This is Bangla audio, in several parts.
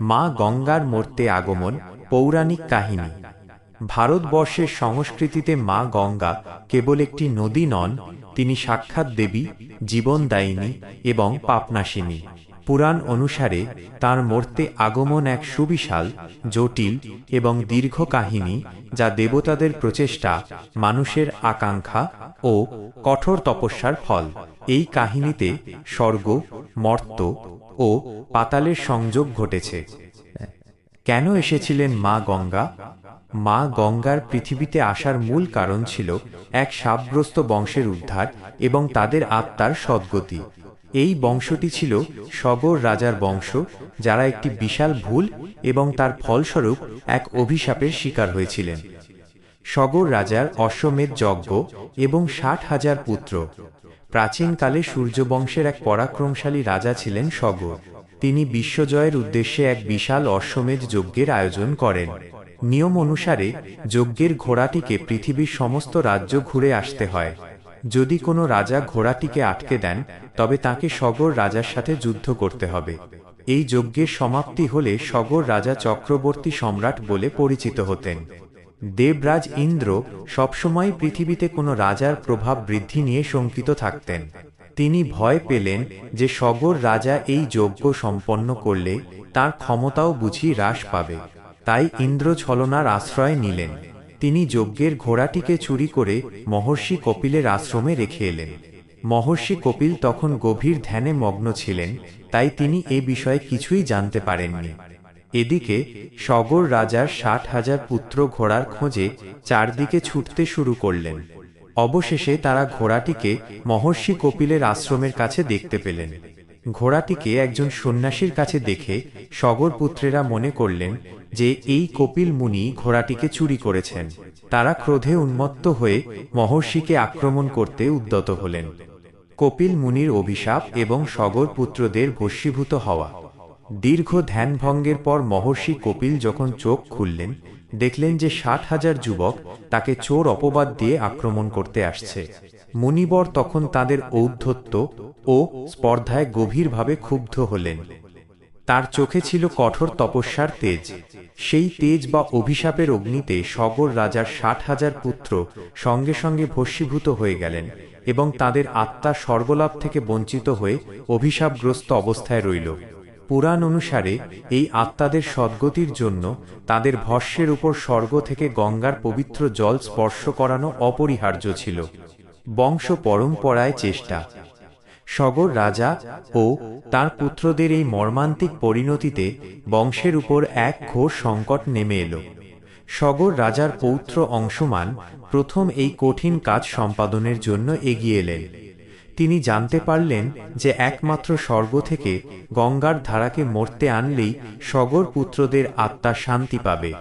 মা গঙ্গার মর্তে আগমন, পৌরাণিক কাহিনী। ভারতবর্ষের সংস্কৃতিতে মা গঙ্গা কেবল একটি নদী নন, তিনি সাক্ষাৎ দেবী, জীবনদায়িনী এবং পাপনাশিনী। পুরাণ অনুসারে তার মর্তে আগমন এক সুবিশাল, জটিল এবং দীর্ঘ কাহিনী যা দেবতাদের প্রচেষ্টা, মানুষের আকাঙ্ক্ষা ও কঠোর তপস্যার ফল। এই কাহিনীতে স্বর্গ, মর্ত ও পাতালের সংযোগ ঘটেছে। কেন এসেছিলেন মা গঙ্গা? মা গঙ্গার পৃথিবীতে আসার মূল কারণ ছিল এক সাপগ্রস্ত বংশের উদ্ধার এবং তাদের আত্মার সদ্গতি। এই বংশটি ছিল সগর রাজার বংশ, যারা একটি বিশাল ভুল এবং তার ফলস্বরূপ এক অভিশাপের শিকার হয়েছিলেন। সগর রাজার অশ্বমেধ যজ্ঞ এবং ষাট হাজার পুত্র। প্রাচীনকালে সূর্যবংশের এক পরাক্রমশালী রাজা ছিলেন সগর। তিনি বিশ্বজয়ের উদ্দেশ্যে এক বিশাল অশ্বমেধ যজ্ঞের আয়োজন করেন। নিয়ম অনুসারে, যজ্ঞের ঘোড়াটিকে পৃথিবীর সমস্ত রাজ্য ঘুরে আসতে হয়। যদি কোনো রাজা ঘোড়াটিকে আটকে দেন, তবে তাকে সগর রাজার সাথে যুদ্ধ করতে হবে। এই যজ্ঞের সমাপ্তি হলে সগর রাজা চক্রবর্তী সম্রাট বলে পরিচিত হতেন। দেবরাজ ইন্দ্র সবসময় পৃথিবীতে কোনো রাজার প্রভাব বৃদ্ধি নিয়ে শঙ্কিত থাকতেন। তিনি ভয় পেলেন যে সগর রাজা এই যজ্ঞ সম্পন্ন করলে তার ক্ষমতাও বুঝি হ্রাস পাবে। তাই ইন্দ্র ছলনার আশ্রয় নিলেন। তিনি যজ্ঞের ঘোড়াটিকে চুরি করে মহর্ষি কপিলের আশ্রমে রেখে এলেন। মহর্ষি কপিল তখন গভীর ধ্যানে মগ্ন ছিলেন, তাই তিনি এ বিষয়ে কিছুই জানতে পারেননি। এদিকে সগর রাজার ষাট হাজার পুত্র ঘোড়ার খোঁজে চারদিকে ছুটতে শুরু করলেন। অবশেষে তারা ঘোড়াটিকে মহর্ষি কপিলের আশ্রমের কাছে দেখতে পেলেন। ঘোড়াটিকে একজন সন্ন্যাসীর কাছে দেখে সগর পুত্রেরা মনে করলেন যে এই কপিল মুনি ঘোড়াটিকে চুরি করেছেন। তারা ক্রোধে উন্মত্ত হয়ে মহর্ষিকে আক্রমণ করতে উদ্যত হলেন। কপিল মুনির অভিশাপ এবং সগর পুত্রদের ভস্মীভূত হওয়া দীর্ঘ ধ্যানভঙ্গের পর মহর্ষি কপিল যখন চোখ খুললেন, দেখলেন যে ষাট হাজার যুবক তাকে চোর অপবাদ দিয়ে আক্রমণ করতে আসছে। মুনিবর তখন তাদের ঔদ্ধত্য ও স্পর্ধায় গভীরভাবে ক্ষুব্ধ হলেন। তার চোখে ছিল কঠোর তপস্যার তেজ। সেই তেজ বা অভিশাপের অগ্নিতে সগর রাজার ষাট হাজার পুত্র সঙ্গে সঙ্গে ভস্মীভূত হয়ে গেলেন এবং তাদের আত্মা স্বর্গলাভ থেকে বঞ্চিত হয়ে অভিশাপগ্রস্ত অবস্থায় রইল। পুরাণ অনুসারে, এই আত্মাদের সদ্গতির জন্য তাদের ভস্যের উপর স্বর্গ থেকে গঙ্গার পবিত্র জল স্পর্শ করানো অপরিহার্য ছিল। বংশ পরম্পরায় চেষ্টা। সগর রাজা ও তার পুত্রদের এই মর্মান্তিক পরিণতিতে বংশের উপর এক ঘোর সংকট নেমে এলো। সগর রাজার পৌত্র অংশমান প্রথম এই কঠিন কাজ সম্পাদনের জন্য এগিয়ে এলেন। তিনি জানতে পারলেন যে একমাত্র স্বর্গ থেকে গঙ্গার ধারাকে মরতে আনলেই সগর পুত্রদের আত্মা শান্তি পাবে।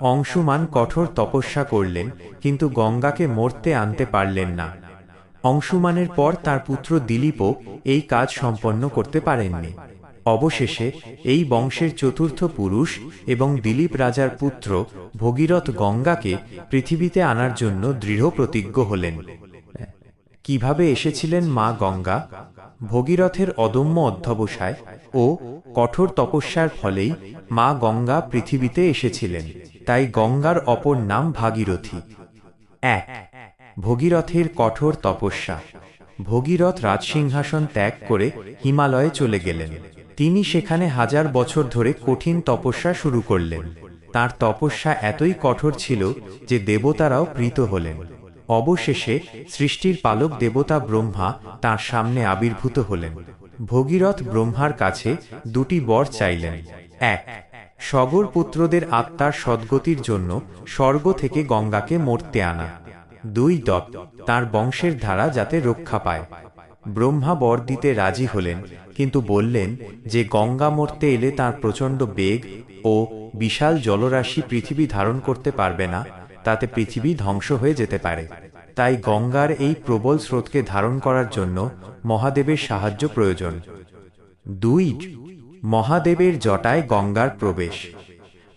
অংশুমান কঠোর তপস্যা করলেন, কিন্তু গঙ্গাকে মরতে আনতে পারলেন না। অংশুমানের পর তার পুত্র দিলীপও এই কাজ সম্পন্ন করতে পারেননি। অবশেষে এই বংশের চতুর্থ পুরুষ এবং দিলীপ রাজার পুত্র ভগীরথ গঙ্গাকে পৃথিবীতে আনার জন্য দৃঢ় প্রতিজ্ঞ হলেন। কীভাবে এসেছিলেন মা গঙ্গা? ভগীরথের অদম্য অধ্যবসায় ও কঠোর তপস্যার ফলেই মা গঙ্গা পৃথিবীতে এসেছিলেন। তাই গঙ্গার অপর নাম ভাগীরথী। এক, ভগীরথের কঠোর তপস্যা। ভগীরথ রাজসিংহাসন ত্যাগ করে হিমালয়ে চলে গেলেন। তিনি সেখানে হাজার বছর ধরে কঠিন তপস্যা শুরু করলেন। তার তপস্যা এতই কঠোর ছিল যে দেবতারাও প্রীত হলেন। অবশেষে সৃষ্টির পালক দেবতা ব্রহ্মা তার সামনে আবির্ভূত হলেন। ভগীরথ ব্রহ্মার কাছে দুটি বর চাইলেন। এক, সগর পুত্রদের আত্মার সদ্গতির জন্য স্বর্গ থেকে গঙ্গাকে মরতে আনা। দুই দপ তার বংশের ধারা যাতে রক্ষা পায়। ব্রহ্মা বর দিতে রাজি হলেন, কিন্তু বললেন যে গঙ্গা মরতে এলে তার প্রচণ্ড বেগ ও বিশাল জলরাশি পৃথিবী ধারণ করতে পারবে না। তাতে পৃথিবী ধ্বংস হয়ে যেতে পারে। তাই গঙ্গার এই প্রবল স্রোতকে ধারণ করার জন্য মহাদেবের সাহায্য প্রয়োজন। দুই, মহাদেবের জটায় গঙ্গার প্রবেশ।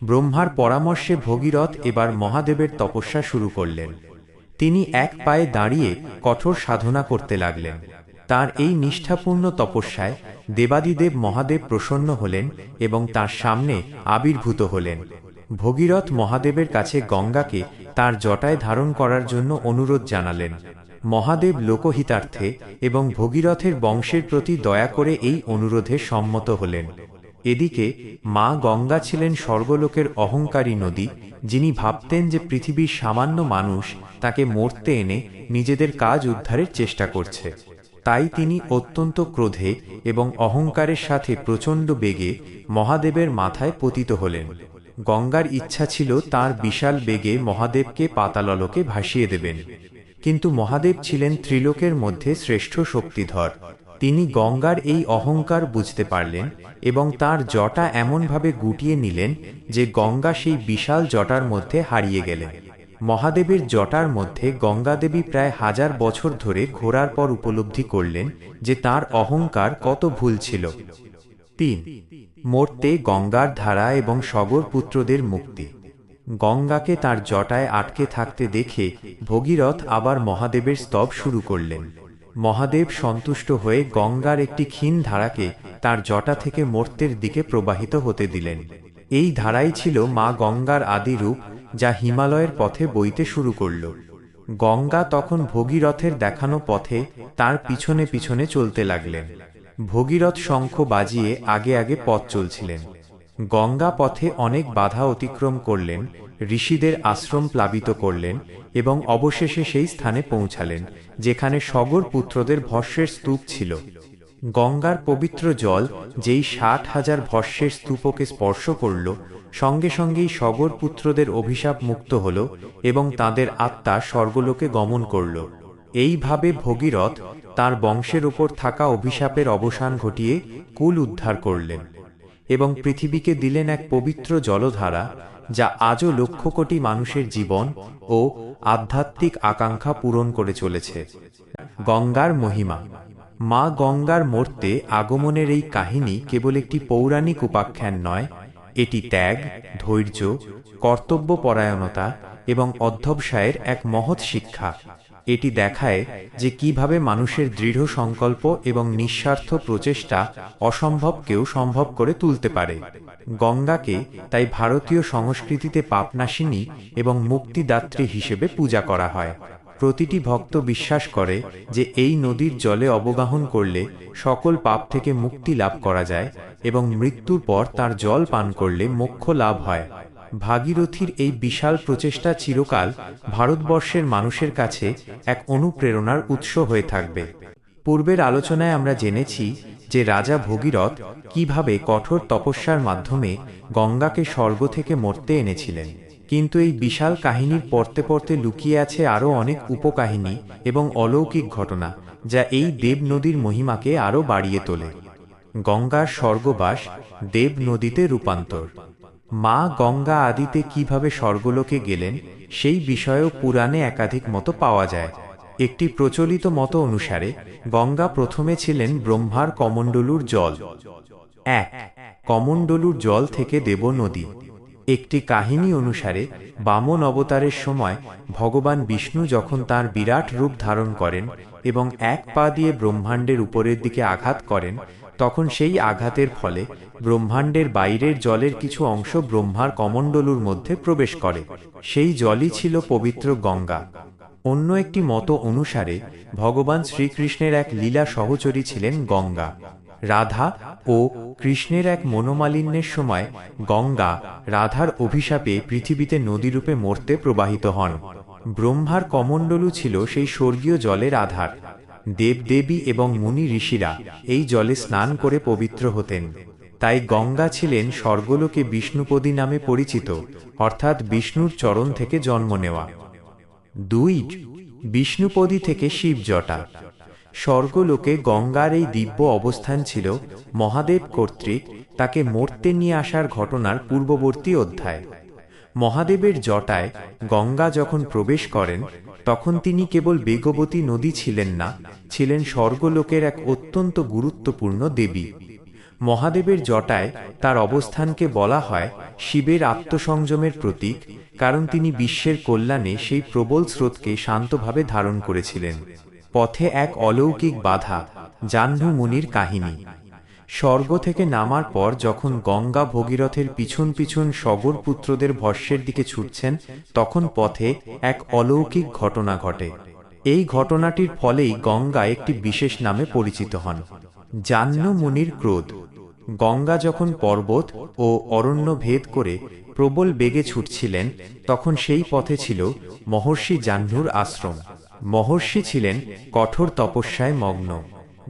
ব্রহ্মার পরামর্শে ভগীরথ এবার মহাদেবের তপস্যা শুরু করলেন। তিনি এক পায়ে দাঁড়িয়ে কঠোর সাধনা করতে লাগলেন। তার এই নিষ্ঠাপূর্ণ তপস্যায় দেবাদিদেব মহাদেব প্রসন্ন হলেন এবং তার সামনে আবির্ভূত হলেন। ভগীরথ মহাদেবের কাছে গঙ্গাকে তার জটায় ধারণ করার জন্য অনুরোধ জানালেন। মহাদেব লোকহিতার্থে এবং ভগীরথের বংশের প্রতি দয়া করে এই অনুরোধে সম্মত হলেন। এদিকে মা গঙ্গা ছিলেন স্বর্গলোকের অহংকারী নদী, যিনি ভাবতেন যে পৃথিবীর সামান্য মানুষ তাকে মরতে এনে নিজেদের কাজ উদ্ধারের চেষ্টা করছে। তাই তিনি অত্যন্ত ক্রোধে এবং অহংকারের সাথে প্রচণ্ড বেগে মহাদেবের মাথায় পতিত হলেন। গঙ্গার ইচ্ছা ছিল তার বিশাল বেগে মহাদেবকে পাতাললোকে ভাসিয়ে দেবেন। কিন্তু মহাদেব ছিলেন ত্রিলোকের মধ্যে শ্রেষ্ঠ শক্তিধর। তিনি গঙ্গার এই অহংকার বুঝতে পারলেন এবং তার জটা এমনভাবে গুটিয়ে নিলেন যে গঙ্গা সেই বিশাল জটার মধ্যে হারিয়ে গেলেন। মহাদেবের জটার মধ্যে গঙ্গাদেবী প্রায় হাজার বছর ধরে ঘোরার পর উপলব্ধি করলেন যে তার অহংকার কত ভুল ছিল। তিন মরতে গঙ্গার ধারা এবং সগর পুত্রদের মুক্তি। গঙ্গাকে তার জটায় আটকে থাকতে দেখে ভগীরথ আবার মহাদেবের স্তব শুরু করলেন। মহাদেব সন্তুষ্ট হয়ে গঙ্গার একটি ক্ষীণ ধারাকে তার জটা থেকে মর্তের দিকে প্রবাহিত হতে দিলেন। এই ধারাই ছিল মা গঙ্গার আদি রূপ, যা হিমালয়ের পথে বইতে শুরু করল। গঙ্গা তখন ভগীরথের দেখানো পথে তার পিছনে পিছনে চলতে লাগলেন। ভগীরথ শঙ্খ বাজিয়ে আগে আগে পথ চলছিলেন। গঙ্গা পথে অনেক বাধা অতিক্রম করলেন, ঋষিদের আশ্রম প্লাবিত করলেন এবং অবশেষে সেই স্থানে পৌঁছালেন, যেখানে সগর পুত্রদের ভস্যের স্তূপ ছিল। গঙ্গার পবিত্র জল যেই ষাট হাজার ভস্যের স্তূপকে স্পর্শ করল, সঙ্গে সঙ্গেই সগর পুত্রদের অভিশাপ মুক্ত হল এবং তাদের আত্মা স্বর্গলোকে গমন করল। এইভাবে ভগীরথ তার বংশের উপর থাকা অভিশাপের অবসান ঘটিয়ে কুল উদ্ধার করলেন এবং পৃথিবীকে দিলেন এক পবিত্র জলধারা যা আজও লক্ষ কোটি মানুষের জীবন ও আধ্যাত্মিক আকাঙ্ক্ষা পূরণ করে চলেছে। গঙ্গার মহিমা। মা গঙ্গার মর্তে আগমনের এই কাহিনী কেবল একটি পৌরাণিক উপাখ্যান নয়, এটি ত্যাগ, ধৈর্য, কর্তব্যপরায়ণতা এবং অধ্যবসায়ের এক মহৎ শিক্ষা। এটি দেখায় যে কীভাবে মানুষের দৃঢ় সংকল্প এবং নিঃস্বার্থ প্রচেষ্টা অসম্ভবকেও সম্ভব করে তুলতে পারে। গঙ্গাকে তাই ভারতীয় সংস্কৃতিতে পাপনাশিনী এবং মুক্তিদাত্রী হিসেবে পূজা করা হয়। প্রতিটি ভক্ত বিশ্বাস করে যে এই নদীর জলে অবগাহন করলে সকল পাপ থেকে মুক্তি লাভ করা যায় এবং মৃত্যুর পর তার জল পান করলে মোক্ষ লাভ হয়। ভাগীরথীর এই বিশাল প্রচেষ্টা চিরকাল ভারতবর্ষের মানুষের কাছে এক অনুপ্রেরণার উৎস হয়ে থাকবে। পূর্বের আলোচনায় আমরা জেনেছি যে রাজা ভগীরথ কীভাবে কঠোর তপস্যার মাধ্যমে গঙ্গাকে স্বর্গ থেকে মরতে এনেছিলেন। কিন্তু এই বিশাল কাহিনীর পড়তে পড়তে লুকিয়ে আছে আরও অনেক উপকাহিনী এবং অলৌকিক ঘটনা, যা এই দেব নদীর মহিমাকে আরও বাড়িয়ে তোলে। গঙ্গার স্বর্গবাস দেব নদীতে রূপান্তর। মা গঙ্গা আদিতে কীভাবে স্বর্গলোকে গেলেন, সেই বিষয়েও পুরাণে একাধিক মতো পাওয়া যায়। একটি প্রচলিত মত অনুসারে, গঙ্গা প্রথমে ছিলেন ব্রহ্মার কমণ্ডলুর জল। এক, কমণ্ডলুর জল থেকে দেব নদী। একটি কাহিনী অনুসারে, বামন অবতারের সময়, ভগবান বিষ্ণু যখন তার বিরাট রূপ ধারণ করেন এবং এক পা দিয়ে ব্রহ্মাণ্ডের উপরের দিকে আঘাত করেন তখন সেই আঘাতের ফলে ব্রহ্মাণ্ডের বাইরের জলের কিছু অংশ ব্রহ্মার কমণ্ডলুর মধ্যে প্রবেশ করে। সেই জলই ছিল পবিত্র গঙ্গা। অন্য একটি মত অনুসারে, ভগবান শ্রীকৃষ্ণের এক লীলা সহচরী ছিলেন গঙ্গা। রাধা ও কৃষ্ণের এক মনোমালিন্যের সময় গঙ্গা রাধার অভিশাপে পৃথিবীতে নদীরূপে মরতে প্রবাহিত হন। ব্রহ্মার কমণ্ডলু ছিল সেই স্বর্গীয় জলের আধার। দেবদেবী এবং মুনি ঋষিরা এই জলে স্নান করে পবিত্র হতেন। তাই গঙ্গা ছিলেন স্বর্গলোকে বিষ্ণুপদী নামে পরিচিত, অর্থাৎ বিষ্ণুর চরণ থেকে জন্ম নেওয়া। দুই, বিষ্ণুপদী থেকে শিবজটা স্বর্গলোকে গঙ্গার এই দিব্য অবস্থান ছিল মহাদেব কর্তৃক তাকে মরতে নিয়ে আসার ঘটনার পূর্ববর্তী অধ্যায়। মহাদেবের জটায় গঙ্গা যখন প্রবেশ করেন, তখন তিনি কেবল বেগবতী নদী ছিলেন না, ছিলেন স্বর্গলোকের এক অত্যন্ত গুরুত্বপূর্ণ দেবী। মহাদেবের জটায় তার অবস্থানকে বলা হয় শিবের আত্মসংযমের প্রতীক, কারণ তিনি বিশ্বের কল্যাণে সেই প্রবল স্রোতকে শান্তভাবে ধারণ করেছিলেন। পথে এক অলৌকিক বাধা, জাহ্নু মুনির কাহিনী। স্বর্গ থেকে নামার পর যখন গঙ্গা ভগীরথের পিছন পিছন সগর পুত্রদের ভস্যের দিকে ছুটছেন, তখন পথে এক অলৌকিক ঘটনা ঘটে। এই ঘটনাটির ফলেই গঙ্গা একটি বিশেষ নামে পরিচিত হন। জাহ্নু মুনির ক্রোধ। গঙ্গা যখন পর্বত ও অরণ্য ভেদ করে প্রবল বেগে ছুটছিলেন, তখন সেই পথে ছিল মহর্ষি জাহ্নুর আশ্রম। মহর্ষি ছিলেন কঠোর তপস্যায় মগ্ন।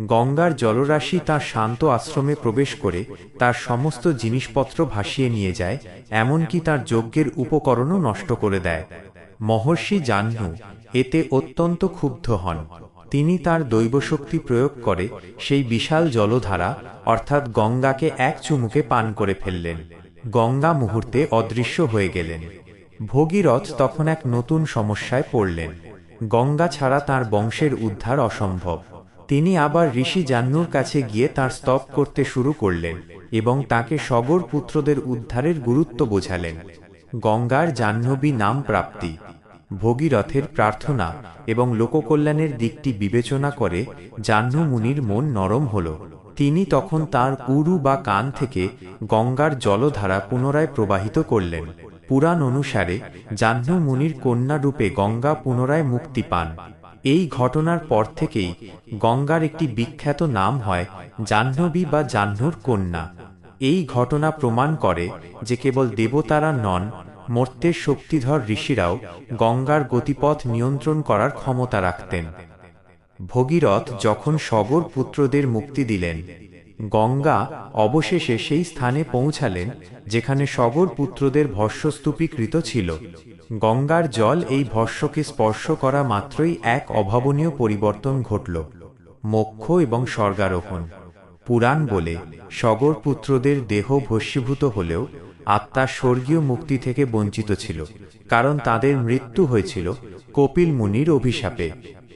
গঙ্গার জলরাশি তার শান্ত আশ্রমে প্রবেশ করে তার সমস্ত জিনিসপত্র ভাসিয়ে নিয়ে যায়, এমনকি তার যজ্ঞের উপকরণও নষ্ট করে দেয়। মহর্ষি জাহ্নু এতে অত্যন্ত ক্ষুব্ধ হন। তিনি তার দৈবশক্তি প্রয়োগ করে সেই বিশাল জলধারা, অর্থাৎ গঙ্গাকে এক চুমুকে পান করে ফেললেন। গঙ্গা মুহূর্তে অদৃশ্য হয়ে গেলেন। ভগীরথ তখন এক নতুন সমস্যায় পড়লেন। গঙ্গা ছাড়া তার বংশের উদ্ধার অসম্ভব। তিনি আবার ঋষি জাহ্নুর কাছে গিয়ে তার স্তব করতে শুরু করলেন এবং তাকে সগর পুত্রদের উদ্ধারের গুরুত্ব বোঝালেন। গঙ্গার জাহ্নবী নাম প্রাপ্তি, ভগীরথের প্রার্থনা এবং লোককল্যাণের দিকটি বিবেচনা করে জাহ্নমুনির মন নরম হল। তিনি তখন তার উরু বা কান থেকে গঙ্গার জলধারা পুনরায় প্রবাহিত করলেন। পুরাণ অনুসারে জাহ্নমুনির কন্যা রূপে গঙ্গা পুনরায় মুক্তি পান। এই ঘটনার পর থেকেই গঙ্গার একটি বিখ্যাত নাম হয় জাহ্নবী বা জাহ্নুর কন্যা। এই ঘটনা প্রমাণ করে যে কেবল দেবতারা নন মর্তের শক্তিধর ঋষিরাও গঙ্গার গতিপথ নিয়ন্ত্রণ করার ক্ষমতা রাখতেন। ভগীরথ যখন সগর পুত্রদের মুক্তি দিলেন, গঙ্গা অবশেষে সেই স্থানে পৌঁছালেন যেখানে সগর পুত্রদের ভস্যস্তূপীকৃত ছিল। গঙ্গার জল এই ভস্যকে স্পর্শ করা মাত্রই এক অভাবনীয় পরিবর্তন ঘটল, মোক্ষ এবং স্বর্গারোহণ। পুরাণ বলে, সগর পুত্রদের দেহ ভস্মীভূত হলেও আত্মা স্বর্গীয় মুক্তি থেকে বঞ্চিত ছিল, কারণ তাদের মৃত্যু হয়েছিল কপিল মুনির অভিশাপে।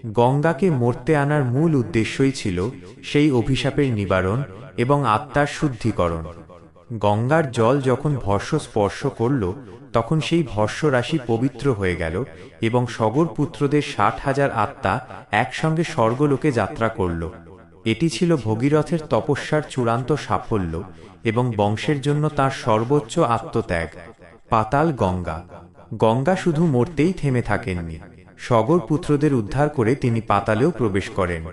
গঙ্গাকে মরতে আনার মূল উদ্দেশ্যই ছিল সেই অভিশাপের নিবারণ এবং আত্মার শুদ্ধিকরণ। গঙ্গার জল যখন ভস্য স্পর্শ করল, তখন সেই ভস্য রাশি পবিত্র হয়ে গেল এবং সগর পুত্রদের ষাট হাজার আত্মা একসঙ্গে স্বর্গলোকে যাত্রা করল। এটি ছিল ভগীরথের তপস্যার চূড়ান্ত সাফল্য এবং বংশের জন্য তার সর্বোচ্চ আত্মত্যাগ। পাতাল গঙ্গা। গঙ্গা শুধু মরতেই থেমে থাকেননি। সগর পুত্রদের উদ্ধার করে তিনি পাতালেও প্রবেশ করেন।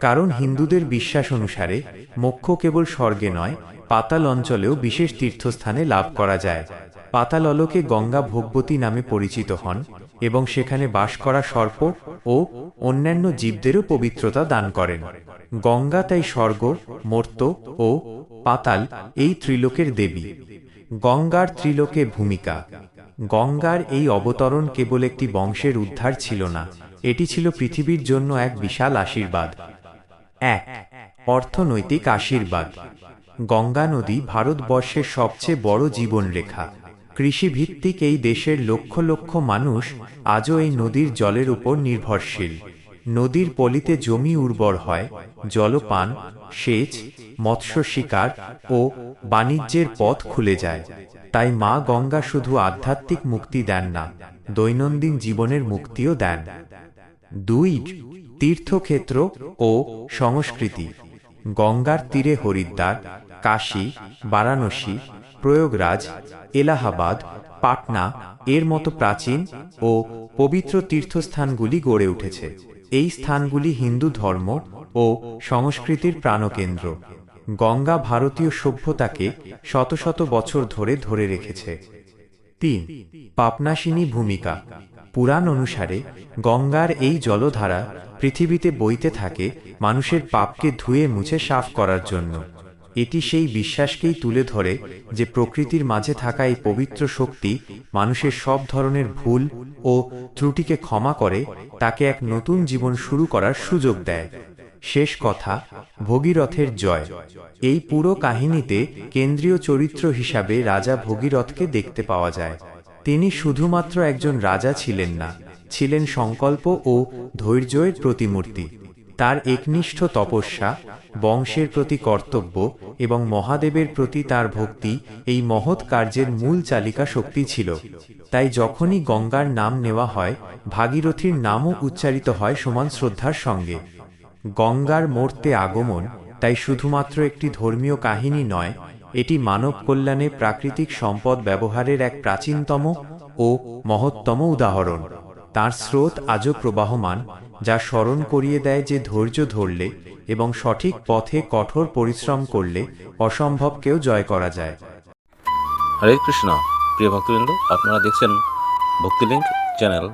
কারণ হিন্দুদের বিশ্বাস অনুসারে, মোক্ষ কেবল স্বর্গে নয় পাতাল অঞ্চলেও বিশেষ তীর্থস্থানে লাভ করা যায়। পাতাল অলোকে গঙ্গা ভোগবতী নামে পরিচিত হন এবং সেখানে বাস করা সর্প ও অন্যান্য জীবদেরও পবিত্রতা দান করেন। গঙ্গা তাই স্বর্গ, মর্ত ও পাতাল এই ত্রিলোকের দেবী। গঙ্গার ত্রিলোকে ভূমিকা। গঙ্গার এই অবতরণ কেবল একটি বংশের উদ্ধার ছিল না, এটি ছিল পৃথিবীর জন্য এক বিশাল আশীর্বাদ। এক, অর্থনৈতিক আশীর্বাদ। গঙ্গা নদী ভারতবর্ষের সবচেয়ে বড় জীবনরেখা। কৃষিভিত্তিক এই দেশের লক্ষ লক্ষ মানুষ আজও এই নদীর জলের উপর নির্ভরশীল। নদীর পলিতে জমি উর্বর হয়, জলপান, সেচ, মৎস্য শিকার ও বাণিজ্যের পথ খুলে যায়। তাই মা গঙ্গা শুধু আধ্যাত্মিক মুক্তি দেন না, দৈনন্দিন জীবনের মুক্তিও দেন। দুই, তীর্থক্ষেত্র ও সংস্কৃতি। গঙ্গার তীরে হরিদ্বার কাশী, বারাণসী, প্রয়োগরাজ, এলাহাবাদ, পাটনা এর মতো প্রাচীন ও পবিত্র তীর্থস্থানগুলি গড়ে উঠেছে। এই স্থানগুলি হিন্দু ধর্ম ও সংস্কৃতির প্রাণকেন্দ্র। গঙ্গা ভারতীয় সভ্যতাকে শত শত বছর ধরে ধরে রেখেছে। তিন, পাপনাশিনী ভূমিকা। পুরাণ অনুসারে গঙ্গার এই জলধারা পৃথিবীতে বইতে থাকে মানুষের পাপকে ধুয়ে মুছে সাফ করার জন্য। এটি সেই বিশ্বাসকেই তুলে ধরে যে প্রকৃতির মাঝে থাকা এই পবিত্র শক্তি মানুষের সব ধরনের ভুল ও ত্রুটিকে ক্ষমা করে তাকে এক নতুন জীবন শুরু করার সুযোগ দেয়। শেষ কথা, ভগীরথের জয়। এই পুরো কাহিনীতে কেন্দ্রীয় চরিত্র হিসাবে রাজা ভগীরথকে দেখতে পাওয়া যায়। তিনি শুধুমাত্র একজন রাজা ছিলেন না, ছিলেন সংকল্প ও ধৈর্যের প্রতিমূর্তি। তার একনিষ্ঠ তপস্যা, বংশের প্রতি কর্তব্য এবং মহাদেবের প্রতি তার ভক্তি এই মহৎ কার্যের মূল চালিকা শক্তি ছিল। তাই যখনই গঙ্গার নাম নেওয়া হয়, ভাগীরথীর নামও উচ্চারিত হয় সমান শ্রদ্ধার সঙ্গে। গঙ্গার মর্তে আগমন তাই শুধুমাত্র একটি ধর্মীয় কাহিনী নয়, এটি মানব কল্যাণে প্রাকৃতিক সম্পদ ব্যবহারের এক প্রাচীনতম ও মহত্তম উদাহরণ। তার স্রোত আজও প্রবাহমান যা স্মরণ করিয়ে দেয় যে ধৈর্য ধরলে এবং সঠিক পথে কঠোর পরিশ্রম করলে অসম্ভবকেও জয় করা যায়। হরে কৃষ্ণ, প্রিয় ভক্তবৃন্দ, আপনারা দেখছেন ভক্তিলিঙ্ক চ্যানেল।